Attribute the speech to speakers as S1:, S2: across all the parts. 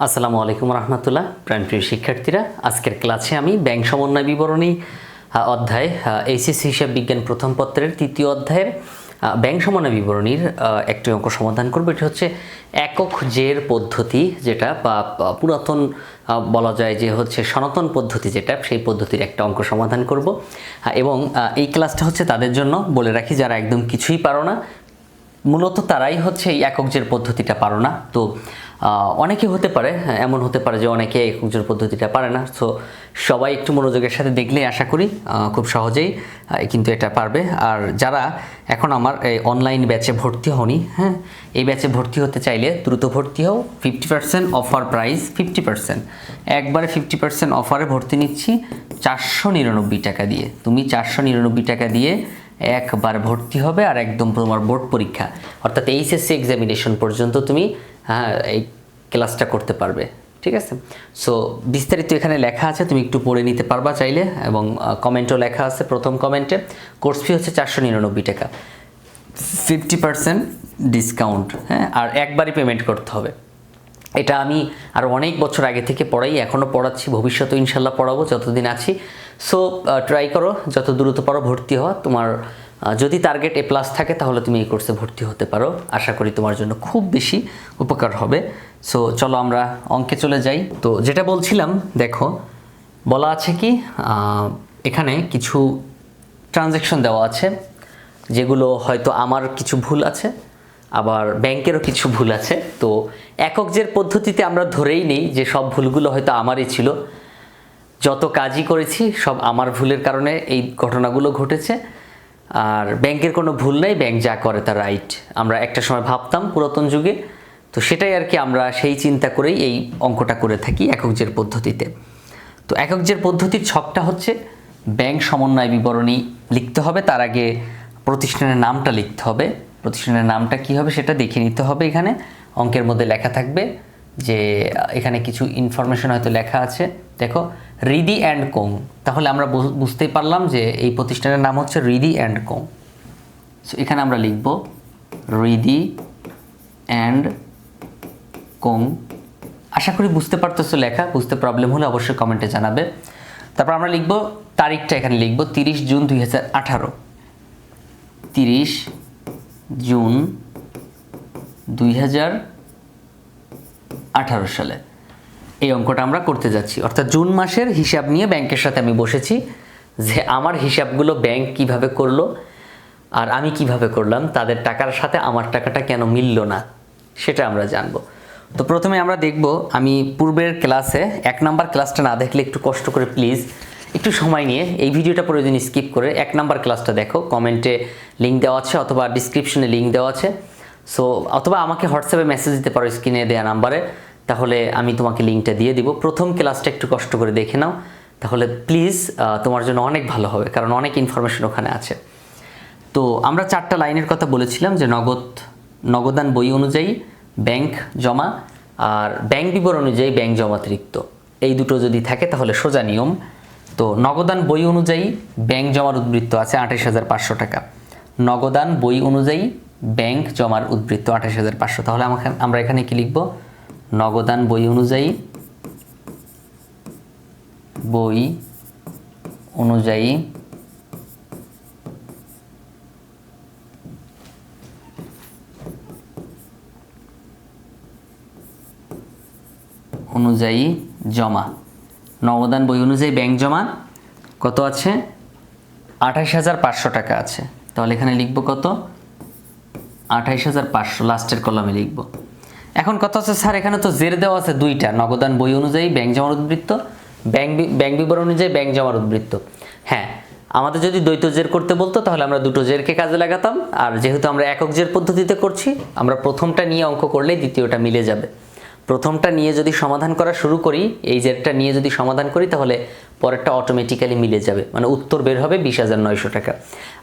S1: আসসালামু আলাইকুম রহমতুল্লাহ প্রাণপ্রিয় শিক্ষার্থীরা। আজকের ক্লাসে আমি ব্যাংক সমন্বয় বিবরণী অধ্যায় এইচএসসি হিসাব বিজ্ঞান প্রথম পত্রের তৃতীয় অধ্যায়ের ব্যাংক সমন্বয় বিবরণীর একটি অঙ্ক সমাধান করব। এটি হচ্ছে একক জের পদ্ধতি যেটা, বা পুরাতন বলা যায় যে হচ্ছে সনাতন পদ্ধতি যেটা, সেই পদ্ধতির একটা অঙ্ক সমাধান করব। এবং এই ক্লাসটা হচ্ছে তাদের জন্য। বলে রাখি, যারা একদম কিছুই পারো না, মূলত তারাই হচ্ছে এই এককজের পদ্ধতিটা পারো না। তো অনেকে হতে পারে, এমন হতে পারে যে অনেকে এককজের পদ্ধতিটা পারে না। সো সবাই একটু মনোযোগের সাথে দেখলে আশা করি খুব সহজেই কিন্তু এটা পারবে। আর যারা এখন আমার এই অনলাইন ব্যাচে ভর্তি হওনি হ্যাঁ এই ব্যাচে ভর্তি হতে চাইলে দ্রুত ভর্তি হও। Fifty percent offer price fifty percent একবারে ফিফটি পার্সেন্ট অফারে ভর্তি নিচ্ছি চারশো নিরানব্বই টাকা দিয়ে। তুমি চারশো নিরানব্বই টাকা দিয়ে একবার ভর্তি হবে আর একদম তোমার বোর্ড পরীক্ষা, অর্থাৎ এইচএসসি এক্সামিনেশন পর্যন্ত তুমি হ্যাঁ এই ক্লাসটা করতে পারবে, ঠিক আছে? সো বিস্তারিত এখানে লেখা আছে, তুমি একটু পড়ে নিতে পারবা চাইলে, এবং কমেন্টও লেখা আছে প্রথম কমেন্টে কোর্স ফি হচ্ছে চারশো নিরানব্বই টাকা। ফিফটি পার্সেন্ট ডিসকাউন্ট হ্যাঁ? আর একবারই পেমেন্ট করতে হবে। এটা আমি আর অনেক বছর আগে থেকে পড়াই এখনও পড়াচ্ছি ভবিষ্যতে ইনশাল্লাহ পড়াবো, যতদিন আছি। সো ট্রাই করো, যত দ্রুত পারো ভর্তি হওয়া, তোমার যদি টার্গেট এ প্লাস থাকে, তাহলে তুমি এই কোর্সে ভর্তি হতে পারো। আশা করি তোমার জন্য খুব বেশি উপকার হবে। সো চলো আমরা অঙ্কে চলে যাই। তো যেটা বলছিলাম, দেখো, বলা আছে কি এখানে কিছু ট্রানজ্যাকশন দেওয়া আছে, যেগুলো হয়তো আমার কিছু ভুল আছে, আবার ব্যাংকেরও কিছু ভুল আছে। তো একক যে পদ্ধতিতে আমরা ধরেই নেই যে সব ভুলগুলো হয়তো আমারই ছিল। যত কাজই করেছি, সব আমার ভুলের কারণে এই ঘটনাগুলো ঘটেছে। আর ব্যাংকের কোনো ভুল নেই, ব্যাংক যা করে তা রাইট আমরা একটা সময় ভাবতাম পুরাতন যুগে, তো সেটাই আর কি আমরা সেই চিন্তা করেই এই অঙ্কটা করে থাকি এককজের পদ্ধতিতে। তো এককজের পদ্ধতির ছকটা হচ্ছে ব্যাংক সমন্বয় বিবরণী লিখতে হবে, তার আগে প্রতিষ্ঠানের নামটা লিখতে হবে। প্রতিষ্ঠানের নামটা কি হবে সেটা দেখে নিতে হবে এখানে। অঙ্কের মধ্যে লেখা থাকবে যে, এখানে কিছু ইনফরমেশন হয়তো লেখা আছে। দেখো রিদি অ্যান্ড কোং। তাহলে আমরা বুঝতেই পারলাম যে এই প্রতিষ্ঠানের নাম হচ্ছে রিদি অ্যান্ড কোং। সো এখানে আমরা লিখব রিদি অ্যান্ড কোং। আশা করি বুঝতে পারতেছো লেখা, বুঝতে প্রবলেম হলে অবশ্যই কমেন্টে জানাবে। তারপর আমরা লিখব, তারিখটা এখানে লিখব, তিরিশ জুন দুই হাজার আঠারো। তিরিশ জুন দুই হাজার আঠারো সালে। এই অঙ্কটা আমরা করতে যাচ্ছি। অর্থাৎ জুন মাসের হিসাব নিয়ে ব্যাংকের সাথে আমি বসেছি যে আমার হিসাবগুলো ব্যাংক কীভাবে করল আর আমি কীভাবে করলাম, তাদের টাকার সাথে আমার টাকাটা কেন মিলল না, সেটা আমরা জানব। তো প্রথমে আমরা দেখব, আমি পূর্বের ক্লাসে এক নাম্বার ক্লাসটা না দেখলে একটু কষ্ট করে প্লিজ একটু সময় নিয়ে এই ভিডিওটা প্রয়োজন স্কিপ করে এক নাম্বার ক্লাসটা দেখো। কমেন্টে লিঙ্ক দেওয়া আছে অথবা ডিসক্রিপশনে লিঙ্ক দেওয়া আছে। সো অথবা আমাকে হোয়াটসঅ্যাপে মেসেজ দিতে পারো স্ক্রিনে দেওয়া নাম্বারে। তাহলে আমি তোমাকে লিঙ্কটা দিয়ে দিব। প্রথম ক্লাসটা একটু কষ্ট করে দেখে নাও। তাহলে প্লিজ তোমার জন্য অনেক ভালো হবে, কারণ অনেক ইনফরমেশন ওখানে আছে। তো আমরা চারটা লাইনের কথা বলেছিলাম যে নগদ, নগদান বই অনুযায়ী ব্যাংক জমা আর ব্যাংক বিবরণ অনুযায়ী ব্যাংক জমাতিরিক্ত এই দুটো যদি থাকে তাহলে সোজা নিয়ম। তো নগদান বই অনুযায়ী ব্যাংক জমার উদ্বৃত্ত আছে আঠাশ হাজার পাঁচশো টাকা। নগদান বই অনুযায়ী ব্যাংক জমার উদ্বৃত্ত আঠাশ হাজার পাঁচশো। তাহলে আমাকে, আমরা এখানে কি লিখব? নগদান বই অনুযায়ী বই অনুযায়ী অনুযায়ী জমা। নবদান বই অনুযায়ী ব্যাংক জমা কত আছে? আঠাশ হাজার পাঁচশো টাকা আছে। তাহলে এখানে লিখব কত? আঠাইশ হাজার পাঁচশো লাস্টের কলামে লিখব। এখন কথা আছে স্যার, এখানে তো জের দেওয়া আছে দুইটা। নগদান বই অনুযায়ী ব্যাংক জমার উদ্বৃত্ত ব্যাংক ব্যাংক বিবরণ অনুযায়ী ব্যাংক জমার উদ্বৃত্ত হ্যাঁ আমাদের যদি দ্বৈত জের করতে বলতো, তাহলে আমরা দুটো জেরকে কাজে লাগাতাম। আর যেহেতু আমরা একক জের পদ্ধতিতে করছি, আমরা প্রথমটা নিয়ে অঙ্ক করলেই দ্বিতীয়টা মিলে যাবে। প্রথমটা নিয়ে যদি সমাধান করা শুরু করি, এই জেরটা নিয়ে যদি সমাধান করি, তাহলে পরেরটা অটোমেটিক্যালি মিলে যাবে। মানে উত্তর বের হবে বিশ হাজার নয়শো টাকা।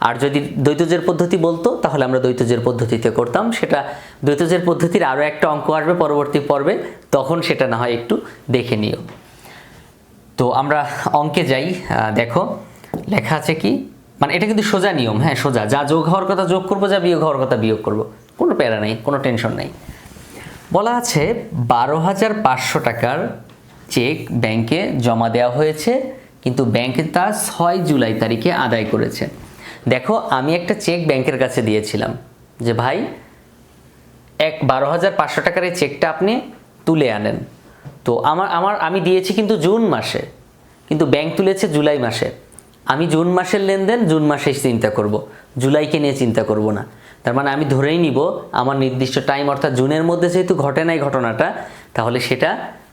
S1: আর যদি দ্বৈতজের পদ্ধতি বলতো, তাহলে আমরা দ্বৈতজের পদ্ধতিতে করতাম। সেটা দ্বৈতজের পদ্ধতির আরও একটা অঙ্ক আসবে পরবর্তী পর্বে। তখন সেটা না হয় একটু দেখে নিও। তো আমরা অঙ্কে যাই। দেখো, লেখা আছে কি? মানে এটা কিন্তু সোজা নিয়ম হ্যাঁ সোজা। যা যোগ হওয়ার কথা যোগ করব, যা বিয়োগ হওয়ার কথা বিয়োগ করব। কোনো প্যারা নেই, কোনো টেনশন নেই। বলা আছে বারো হাজার পাঁচশো টাকার চেক ব্যাংকে জমা দেওয়া হয়েছে, কিন্তু ব্যাংক তা ছয় জুলাই তারিখে আদায় করেছে। দেখো, আমি একটা চেক ব্যাংকের কাছে দিয়েছিলাম যে, ভাই, এক বারো হাজার পাঁচশো টাকার এই চেকটা আপনি তুলে আনেন। তো আমার আমার, আমি দিয়েছি কিন্তু জুন মাসে, কিন্তু ব্যাংক তুলেছে জুলাই মাসে। আমি জুন মাসের লেনদেন, জুন মাসে চিন্তা করব। জুলাইকে নিয়ে চিন্তা করব না। তার মানে আমি ধরেই নিব, আমার নির্দিষ্ট টাইম অর্থাৎ জুনের মধ্যে যেহেতু ঘটে নাই ঘটনাটা, তাহলে সেটা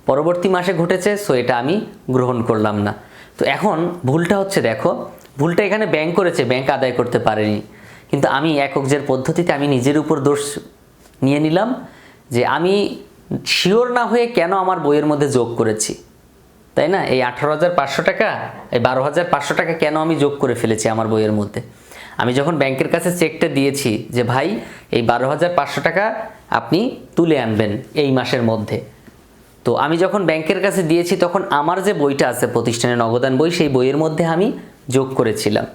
S1: পরবর্তী মাসে ঘটেছে সো এটা আমি গ্রহণ করলাম না। তো এখন ভুলটা হচ্ছে, দেখো, ভুলটা এখানে ব্যাংক করেছে ব্যাংক আদায় করতে পারেনি। কিন্তু আমি এককজের পদ্ধতিতে আমি নিজের উপর দোষ নিয়ে নিলাম যে আমি শিওর না হয়ে কেন আমার বইয়ের মধ্যে যোগ করেছি। তাই না? এই আঠারো হাজার পাঁচশো টাকা, এই বারো হাজার পাঁচশো টাকা কেন আমি যোগ করে ফেলেছি আমার বইয়ের মধ্যে? আমি যখন ব্যাংকের কাছে চেকটা দিয়েছি যে, ভাই, এই বারো হাজার পাঁচশো টাকা আপনি তুলে আনবেন এই মাসের মধ্যে। তো আমি যখন ব্যাংকের কাছে দিয়েছি, তখন আমার যে বইটা আছে প্রতিষ্ঠানের নগদান বই, সেই বইয়ের মধ্যে আমি যোগ করেছিলাম।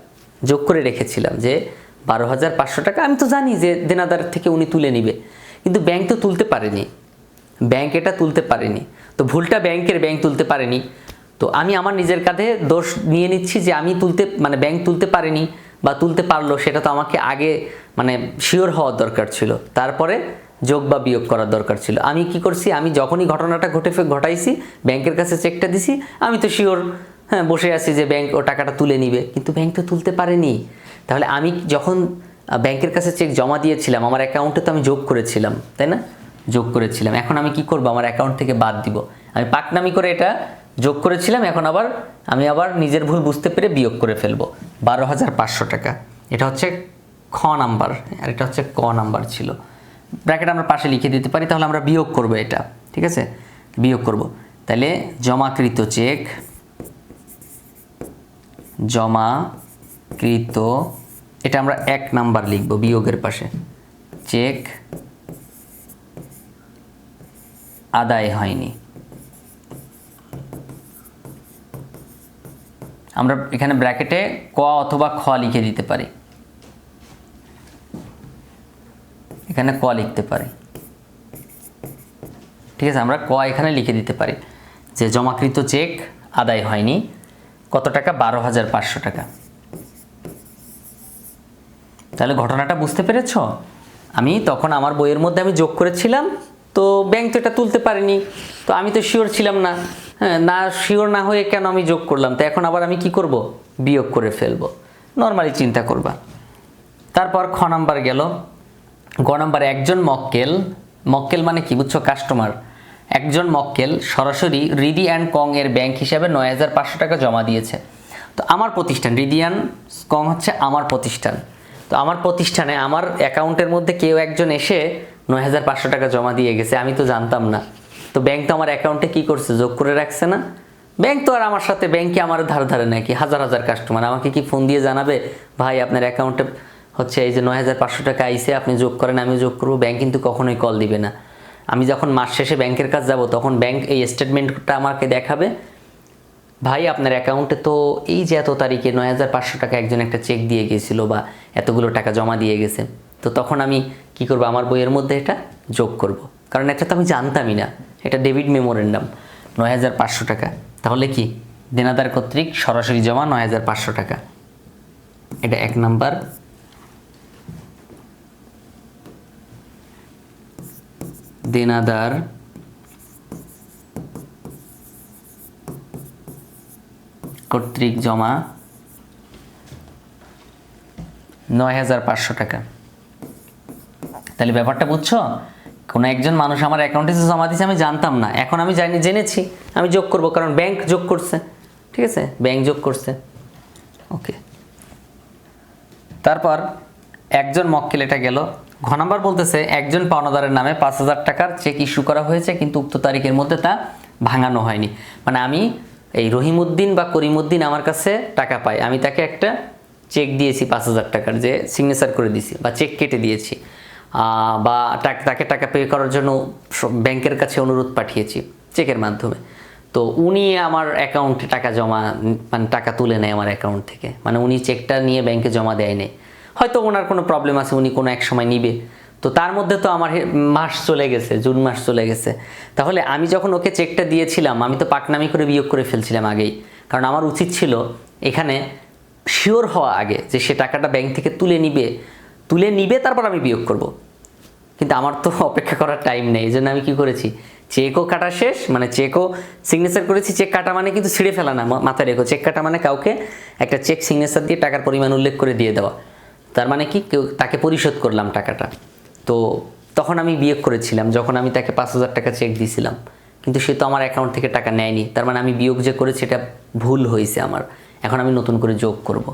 S1: যোগ করে রেখেছিলাম যে বারো হাজার পাঁচশো টাকা। আমি তো জানি যে দেনাদার থেকে উনি তুলে নিবে। কিন্তু ব্যাংক তো তুলতে পারেনি। ব্যাংক এটা তুলতে পারেনি। তো ভুলটা ব্যাংকের, ব্যাংক তুলতে পারেনি। তো আমি আমার নিজের কাঁধে দোষ নিয়ে নিচ্ছি যে আমি তুলতে মানে ব্যাংক তুলতে পারেনি বা তুলতে পারল, সেটা তো আমাকে আগে মানে শিওর হওয়ার দরকার ছিল। তারপরে যোগ বা বিয়োগ করার দরকার ছিল। আমি কি করছি? আমি যখনই ঘটনাটা ঘটে ফে- ঘটাইছি, ব্যাংকের কাছে চেকটা দিছি, আমি তো শিওর হ্যাঁ বসে আছি যে ব্যাংক ও টাকাটা তুলে নিবে। কিন্তু ব্যাংক তো তুলতে পারেনি। তাহলে আমি যখন ব্যাংকের কাছে চেক জমা দিয়েছিলাম, আমার অ্যাকাউন্টে তো আমি যোগ করেছিলাম, তাই না? যোগ করেছিলাম। এখন আমি কি করব? আমার অ্যাকাউন্ট থেকে বাদ দিব। আমি পাকনামি করে এটা যোগ করেছিলাম, এখন আবার আমি আবার নিজের ভুল বুঝতে পেরে বিয়োগ করে ফেলব। বারো হাজার পাঁচশো টাকা। এটা হচ্ছে খ নাম্বার, আর এটা হচ্ছে ক নাম্বার ছিল। ব্র্যাকেট আমরা পাশে লিখে দিতে পারি, তাহলে আমরা বিয়োগ করব এটা, ঠিক আছে? বিয়োগ করব। তাহলে জমাকৃত চেক, জমাকৃত, এটা আমরা এক নাম্বার লিখব বিয়োগের পাশে। চেক, আদায় হয়নি। আমরা এখানে ব্র্যাকেটে ক অথবা খ লিখে দিতে পারি। এখানে ক লিখতে পারি। ঠিক আছে, আমরা ক এখানে লিখে দিতে পারি যে জমাকৃত চেক আদায় হয়নি, কত টাকা? বারো হাজার পাঁচশো টাকা। তাহলে ঘটনাটা বুঝতে পেরেছ? আমি তখন আমার বইয়ের মধ্যে আমি যোগ করেছিলাম, তো ব্যাংক তো এটা তুলতে পারিনি, তো আমি তো শিওর ছিলাম না। হ্যাঁ না শিওর না হয়ে কেন আমি যোগ করলাম? তো এখন আবার আমি কি করব? বিয়োগ করে ফেলব। নর্মালি চিন্তা করবা। তারপর খ নাম্বার গেল গ নাম্বার একজন মক্কেল মক্কেল মানে কি বুঝছ? কাস্টমার একজন মক্কেল সরাসরি রিদি অ্যান্ড কং এর ব্যাংক হিসাবে নয় হাজার পাঁচশো টাকা জমা দিয়েছে। তো আমার প্রতিষ্ঠান রিদিয়ান কং হচ্ছে আমার প্রতিষ্ঠান। তো আমার প্রতিষ্ঠানে আমার অ্যাকাউন্টের মধ্যে কেউ একজন এসে নয় হাজার পাঁচশো টাকা জমা দিয়ে গেছে, আমি তো জানতাম না। তো ব্যাংক তো আমার অ্যাকাউন্টে কি করছে? যোগ করে রাখছে না। ব্যাংক তো আর আমার সাথে ব্যাংকে আমার ধার ধারে নাকি হাজার হাজার কাস্টমার আমাকে কি ফোন দিয়ে জানাবে? ভাই, আপনার অ্যাকাউন্টে হচ্ছে এই যে নয় হাজার পাঁচশো টাকা আইসে আপনি যোগ করেন আমি যোগ করব, ব্যাংক কিন্তু কখনোই কল দিবে না। আমি যখন মাস শেষে ব্যাংকের কাছে যাব, তখন ব্যাংক এই স্টেটমেন্টটা আমাকে দেখাবে। ভাই, আপনার অ্যাকাউন্টে তো এই যে এত তারিখে নয় হাজার পাঁচশো টাকা একজন একটা চেক দিয়ে গিয়েছিল বা এতগুলো টাকা জমা দিয়ে গেছে, তো তখন আমি কি করব, আমার বইয়ের মধ্যে এটা যোগ করব। কারণ এটা তো আমি জানতামই না, এটা ডেবিট মেমোরেন্ডাম নয় হাজার পাঁচশো টাকা। তাহলে কি? দেনাদার কর্তৃক সরাসরি জমা নয় হাজার পাঁচশো টাকা। এটা এক নাম্বার। দেনাদার। কর্তৃক জমা নয় হাজার পাঁচশো টাকা। তাহলে ব্যাপারটা বুঝছ? কোনো একজন মানুষ আমার অ্যাকাউন্টে যে জমা দিয়েছে আমি জানতাম না। এখন আমি জানি, জেনেছি। আমি যোগ করব কারণ ব্যাংক যোগ করছে। ঠিক আছে? ব্যাংক যোগ করছে। ওকে তারপর একজন মক্কেল এটা গেল। ঘ নাম্বার বলতেছে, একজন পাওনাদারের নামে পাঁচ হাজার টাকার চেক ইস্যু করা হয়েছে, কিন্তু উক্ত তারিখের মধ্যে তা ভাঙানো হয়নি। মানে আমি এই রহিমউদ্দিন বা করিমউদ্দিন আমার কাছে টাকা পাই আমি তাকে একটা চেক দিয়েছি পাঁচ হাজার টাকার, যে সিগনেচার করে দিয়েছি বা চেক কেটে দিয়েছি বা তাকে টাকা পে করার জন্য ব্যাংকের কাছে অনুরোধ পাঠিয়েছি চেকের মাধ্যমে। তো উনি আমার অ্যাকাউন্টে টাকা জমা মানে টাকা তুলে নেয় আমার অ্যাকাউন্ট থেকে। মানে উনি চেকটা নিয়ে ব্যাংকে জমা দেয় নেই। হয়তো ওনার কোনো প্রবলেম আছে, উনি কোনো এক সময় নিবে। তো তার মধ্যে তো আমার মাস চলে গেছে, জুন মাস চলে গেছে। তাহলে আমি যখন ওকে চেকটা দিয়েছিলাম, আমি তো পাকনামি করে বিয়োগ করে ফেলছিলাম আগেই। কারণ আমার উচিত ছিল এখানে শিওর হওয়া আগে যে সে টাকাটা ব্যাংক থেকে তুলে নিবে। তুলে নিবে, তারপর আমি বিয়োগ করব। কিন্তু আমার তো অপেক্ষা করার টাইম নেই এই জন্য আমি কী করেছি? চেকও কাটা শেষ মানে চেকও সিগনেচার করেছি। চেক কাটা মানে কিন্তু ছিঁড়ে ফেলা না মাথায় রেখো। চেক কাটা মানে কাউকে একটা চেক সিগনেচার দিয়ে টাকার পরিমাণ উল্লেখ করে দিয়ে দেওয়া। তার মানে কি? কেউ তাকে পরিশোধ করলাম টাকাটা। তো তখন আমি বিয়োগ করেছিলাম, যখন আমি তাকে পাঁচ হাজার টাকা চেক দিয়েছিলাম কিন্তু সে তো আমার অ্যাকাউন্ট থেকে টাকা নেয়নি। তার মানে আমি বিয়োগ যে করেছি, এটা ভুল হয়েছে আমার। এখন আমি নতুন করে যোগ করব।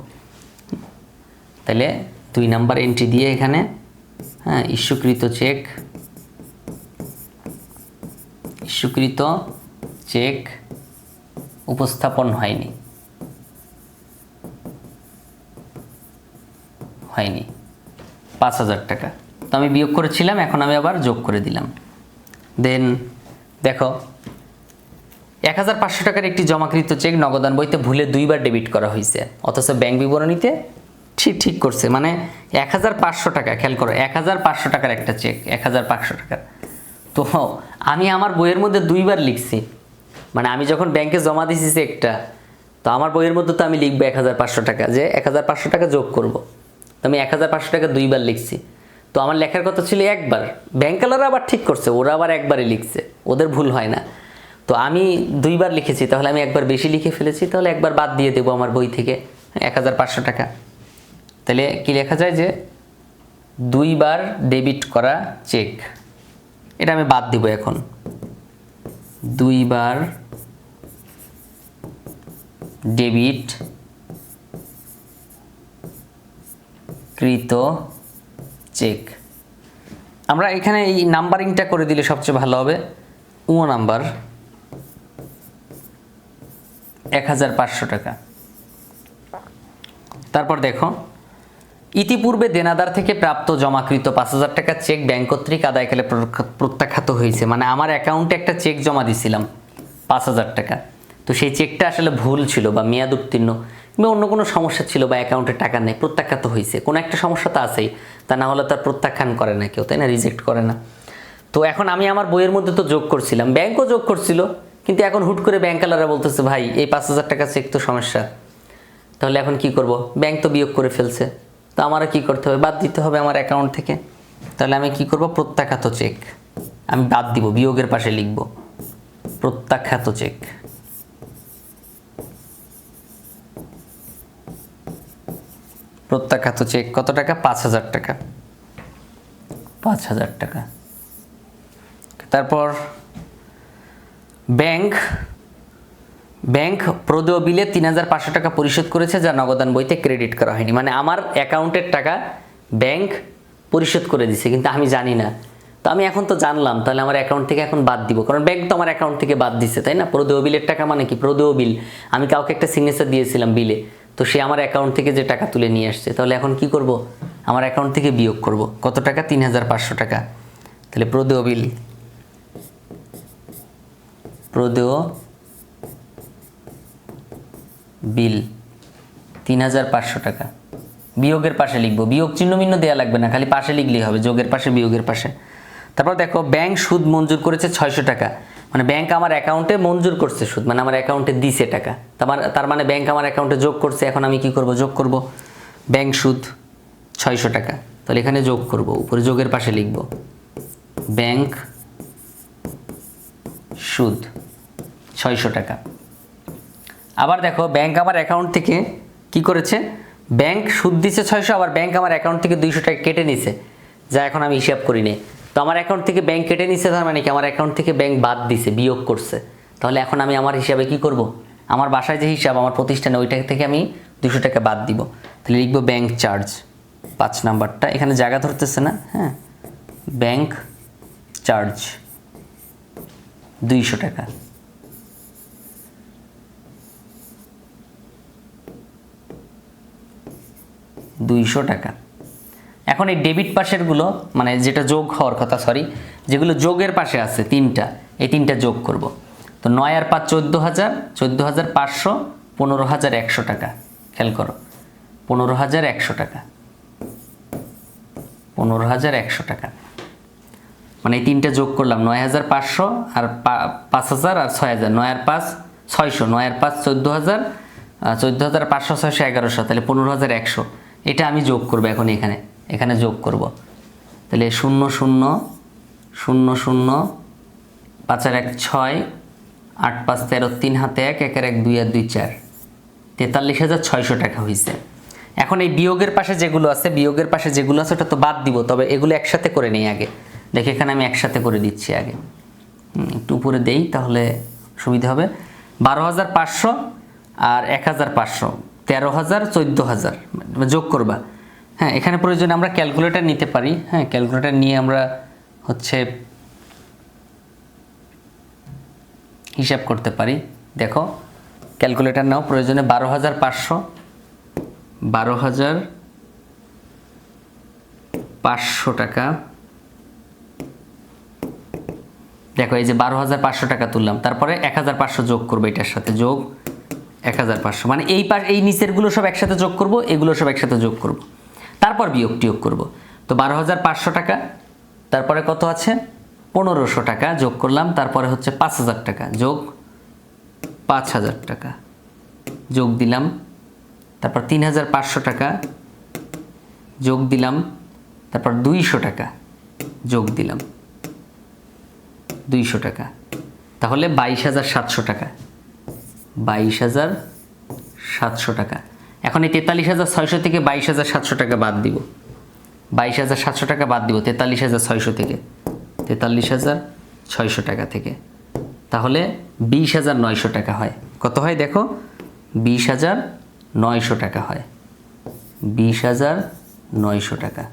S1: তাহলে দুই নাম্বার এন্ট্রি দিয়ে এখানে হ্যাঁ ইস্যুকৃত চেক ইস্যুকৃত চেক উপস্থাপন হয়নি। হয়নি। পাঁচ হাজার টাকা। তো আমি বিয়োগ করেছিলাম, এখন আমি আবার যোগ করে দিলাম। দেন দেখো, এক হাজার পাঁচশো টাকার একটি জমাকৃত চেক নগদান বইতে ভুলে দুইবার ডেবিট করা হয়েছে অথচ ব্যাংক বিবরণীতে ঠিক ঠিক করছে। মানে এক হাজার পাঁচশো টাকা, খেয়াল করো, এক হাজার পাঁচশো টাকার একটা চেক এক হাজার পাঁচশো টাকার। তো আমি আমার বইয়ের মধ্যে দুইবার লিখছি। মানে আমি যখন ব্যাংকে জমা দিছি চেকটা তো আমার বইয়ের মধ্যে তো আমি লিখব এক হাজার পাঁচশো টাকা, যে এক হাজার পাঁচশো টাকা যোগ করব। আমি এক হাজার পাঁচশো টাকা দুইবার লিখছি। তো আমার লেখার কথা ছিল একবার। ব্যাংকালাররা আবার ঠিক করছে, ওরা আবার একবারই লিখছে। ওদের ভুল হয় না। তো আমি দুইবার লিখেছি, তাহলে আমি একবার বেশি লিখে ফেলেছি, তাহলে একবার বাদ দিয়ে দেবো আমার বই থেকে এক হাজার পাঁচশো টাকা। তাহলে কি লেখা যায় যে দুইবার ডেবিট করা চেক। এটা আমি বাদ দিব এখন। দুইবার ডেবিট কৃত চেক। আমরা এখানে এই নাম্বারিংটা করে দিলে সবচেয়ে ভালো হবে। ও নাম্বার এক হাজার পাঁচশো টাকা। তারপর দেখো, ইতিপূর্বে দেনাদার থেকে প্রাপ্ত জমাকৃত পাঁচ হাজার টাকা চেক ব্যাংক কর্তৃক আদায়কালে প্র- প্রত্যাখ্যাত হয়েছে। মানে আমার অ্যাকাউন্টে একটা চেক জমা দিছিলাম, পাঁচ হাজার টাকা। তো সেই চেকটা আসলে ভুল ছিল বা মেয়াদ উত্তীর্ণ। কিংবা অন্য কোনো সমস্যা ছিল বা অ্যাকাউন্টে টাকা নেই, প্রত্যাখ্যাত হয়েছে, কোনো একটা সমস্যা তো আছেই, তা না হলে তার প্রত্যাখ্যান করে না কেউ, তাই না? রিজেক্ট করে না। তো এখন আমি আমার বইয়ের মধ্যে তো যোগ করছিলাম, ব্যাংকও যোগ করছিল, কিন্তু এখন হুট করে ব্যাংকালাররা বলতেছে, ভাই, এই পাঁচ হাজার টাকা চেক তো সমস্যা, তাহলে এখন কি করব? ব্যাংক তো বিয়োগ করে ফেলছে, তো আমারও কি করতে হবে? বাদ দিতে হবে আমার অ্যাকাউন্ট থেকে, তাহলে আমি কি করব? প্রত্যাখ্যাত চেক, আমি বাদ দিব, বিয়োগের পাশে লিখব, প্রত্যাখ্যাত চেক। প্রত্যাখ্যাত চেক কত টাকা? পাঁচ হাজার টাকা। পাঁচ হাজার টাকা। তারপর ব্যাংক ব্যাংক প্রদেয় বিলে তিন হাজার পাঁচশো টাকা পরিশোধ করেছে, যা নগদান বইতে ক্রেডিট করা হয়নি। মানে আমার অ্যাকাউন্টের টাকা ব্যাংক পরিশোধ করে দিছে, কিন্তু আমি জানি না। তো আমি এখন তো জানলাম, তাহলে আমার অ্যাকাউন্ট থেকে এখন বাদ দিব। কারণ ব্যাংক তো আমার অ্যাকাউন্ট থেকে বাদ দিছে, তাই না? প্রদেয় বিলের টাকা মানে কি? প্রদেয় বিল। আমি কাউকে একটা সিগনেচার দিয়েছিলাম বিলে। তো সে আমার অ্যাকাউন্ট থেকে যে টাকা তুলে নিয়ে আসছে, তাহলে এখন কি করব? আমার অ্যাকাউন্ট থেকে বিয়োগ করব। কত টাকা? তিন হাজার পাঁচশো টাকা। তাহলে প্রদেয় বিল। প্রদেয় বিল তিন হাজার পাঁচশো টাকা। বিয়োগের পাশে লিখব। বিয়োগ চিহ্ন মিহ্ন দেওয়া লাগবে না, খালি পাশে লিখলেই হবে, যোগের পাশে, বিয়োগের পাশে। তারপর দেখো ব্যাংক সুদ মঞ্জুর করেছে ছয়শো টাকা। মানে ব্যাংক আমার অ্যাকাউন্টে মঞ্জুর করছে সুদ মানে আমার অ্যাকাউন্টে দিছে টাকা। তার তার মানে ব্যাংক আমার অ্যাকাউন্টে যোগ করছে, এখন আমি কি করব? যোগ করব? ব্যাংক সুদ ছয়শো টাকা। তাহলে এখানে যোগ করব, উপরে যোগের পাশে লিখব। ব্যাংক সুদ ছয়শো টাকা। আবার দেখো ব্যাংক আমার অ্যাকাউন্ট থেকে কি করেছে? ব্যাংক সুদ দিছে ছয়শো, আবার ব্যাংক আমার অ্যাকাউন্ট থেকে দুইশো টাকা কেটে নিছে, যা এখন আমি হিসাব করি নি তো আমার অ্যাকাউন্ট থেকে ব্যাংক কেটে নিছে, তার মানে কি? আমার অ্যাকাউন্ট থেকে ব্যাংক বাদ দিছে, বিয়োগ করছে। তাহলে এখন আমি আমার হিসাবে কি করব? আমার বাসায় যে হিসাব, আমার প্রতিষ্ঠানে ওইটা থেকে আমি দুশো টাকা বাদ দিব। তাহলে লিখব ব্যাংক চার্জ পাঁচ নাম্বারটা। এখানে জায়গা ধরতেছে না হ্যাঁ? ব্যাংক চার্জ দুইশো টাকা। দুইশো টাকা। এখন এই ডেবিট পাশেরগুলো মানে যেটা যোগ হওয়ার কথা সরি যেগুলো যোগের পাশে আছে তিনটা, এই তিনটা যোগ করব। তো নয় আর পাঁচ চোদ্দ হাজার চোদ্দ হাজার পাঁচশো, পনেরো হাজার একশো টাকা। খেয়াল করো, পনেরো হাজার একশো টাকা। পনেরো হাজার একশো টাকা। মানে এই তিনটা যোগ করলাম, নয় হাজার পাঁচশো আর পাঁচ হাজার আর ছয় হাজার, নয় আর পাঁচ ছয়শো, নয় আর পাঁচ চোদ্দ হাজার চোদ্দ হাজার পাঁচশো, ছয়শো এগারোশো, তাহলে পনেরো হাজার একশো। এটা আমি যোগ করব এখন এখানে। এখানে যোগ করব। তাহলে শূন্য শূন্য শূন্য শূন্য, পাঁচ আর এক ছয়, আট, পাঁচ, তেরো, তিন হাতে এক একের এক, দুই আর দুই, চার। তেতাল্লিশ হাজার ছয়শো টাকা হয়েছে এখন এই বিয়োগের পাশে যেগুলো আছে, বিয়োগের পাশে যেগুলো আছে, ওটা তো বাদ দিব, তবে এগুলো একসাথে করে নেই আগে। দেখে এখানে আমি একসাথে করে দিচ্ছি আগে। একটু উপরে দেই, তাহলে সুবিধা হবে। বারো হাজার পাঁচশো আর এক হাজার পাঁচশো, তেরো হাজার, চোদ্দ হাজার মানে যোগ করবা। হ্যাঁ এখানে প্রয়োজনে আমরা ক্যালকুলেটর নিতে পারি। হ্যাঁ ক্যালকুলেটর নিয়ে আমরা হচ্ছে হিসাব করতে পারি। দেখো ক্যালকুলেটর নাও, প্রয়োজনে বারো হাজার পাঁচশো, বারো হাজার পাঁচশো টাকা। দেখো, এই যে বারো হাজার পাঁচশো টাকা তুললাম, তারপরে এক হাজার পাঁচশো যোগ করব এটার সাথে, যোগ এক হাজার পাঁচশো। মানে এই পাশ এই নিচেরগুলো সব একসাথে যোগ করব, এগুলো সব একসাথে যোগ করব। তারপর বিয়োগ টিয়োগ করব। তো বারো হাজার পাঁচশো টাকা, তারপরে কত আছে? পনেরোশো টাকা যোগ করলাম, তারপরে হচ্ছে পাঁচ হাজার টাকা যোগ পাঁচ হাজার টাকা। যোগ দিলাম, তারপর তিন হাজার পাঁচশো টাকা যোগ দিলাম, তারপর দুইশো টাকা যোগ দিলাম। দুইশো টাকা। তাহলে বাইশ হাজার সাতশো টাকা। বাইশ হাজার সাতশো টাকা। এখন এই তেতাল্লিশ হাজার ছয়শো থেকে বাইশ হাজার সাতশো টাকা বাদ দিব। বাইশ হাজার সাতশো টাকা বাদ দিব তেতাল্লিশ হাজার ছয়শো থেকে। তেতাল্লিশ হাজার ছয়শো টাকা থেকে। তাহলে বিশ হাজার নয়শো টাকা হয়। কত হয় দেখো? বিশ হাজার নয়শো টাকা হয়। বিশ হাজার নয়শো টাকা।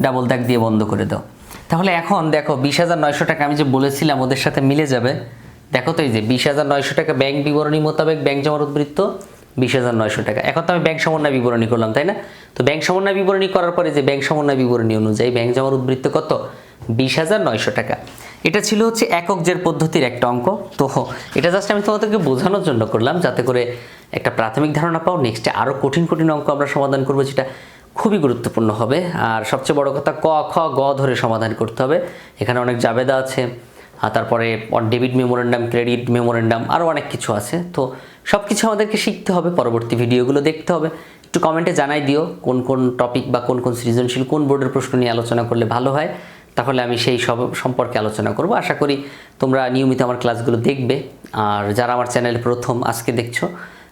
S1: ডাবল দাগ দিয়ে বন্ধ করে দাও। তাহলে এখন দেখো বিশ হাজার নয়শো টাকা আমি যে বলেছিলাম ওদের সাথে মিলে যাবে দেখো তো এই যে বিশ হাজার নয়শো টাকা ব্যাংক বিবরণী মোতাবেক ব্যাংক জমার উদ্বৃত্ত বিশ হাজার নয়শো টাকা। এখন তো আমি ব্যাংক সমন্বয় বিবরণী করলাম, তাই না? তো ব্যাংক সমন্বয় বিবরণী করার পরে যে ব্যাংক সমন্বয় বিবরণী অনুযায়ী ব্যাংক জমার উদ্বৃত্ত কত? বিশ হাজার নয়শো টাকা। এটা ছিল হচ্ছে একক জের পদ্ধতির একটা অঙ্ক। তো এটা জাস্ট আমি তোমাদেরকে বোঝানোর জন্য করলাম, যাতে করে একটা প্রাথমিক ধারণা পাও। নেক্সটে আরও কঠিন কঠিন অঙ্ক আমরা সমাধান করব, যেটা খুবই গুরুত্বপূর্ণ হবে। আর সবচেয়ে বড় কথা ক, খ, গ ধরে সমাধান করতে হবে। এখানে অনেক জাবেদা আছে। তারপরে ডেবিট মেমোরেন্ডাম ক্রেডিট মেমোরেন্ডাম আরও অনেক কিছু আছে। তো সব কিছু আমাদেরকে শিখতে হবে, পরবর্তী ভিডিওগুলো দেখতে হবে। একটু কমেন্টে জানাই দিও কোন কোন টপিক বা কোন কোন সৃজনশীল, কোন বোর্ডের প্রশ্ন নিয়ে আলোচনা করলে ভালো হয়। তাহলে আমি সেই সব সম্পর্কে আলোচনা করব। আশা করি তোমরা নিয়মিত আমার ক্লাসগুলো দেখবে। আর যারা আমার চ্যানেলে প্রথম আজকে দেখছ,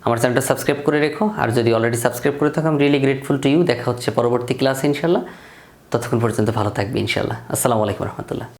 S1: আমার চ্যানেলটা সাবস্ক্রাইব করে রেখো। আর যদি অলরেডি সাবস্ক্রাইব করে থাকো আমি রিয়েলি গ্রেটফুল টু ইউ দেখা হচ্ছে পরবর্তী ক্লাসে ইনশাল্লাহ। ততক্ষণ পর্যন্ত ভালো থাকবে ইনশাল্লাহ। আসসালামু আলাইকুম রহমতুল্লাহ।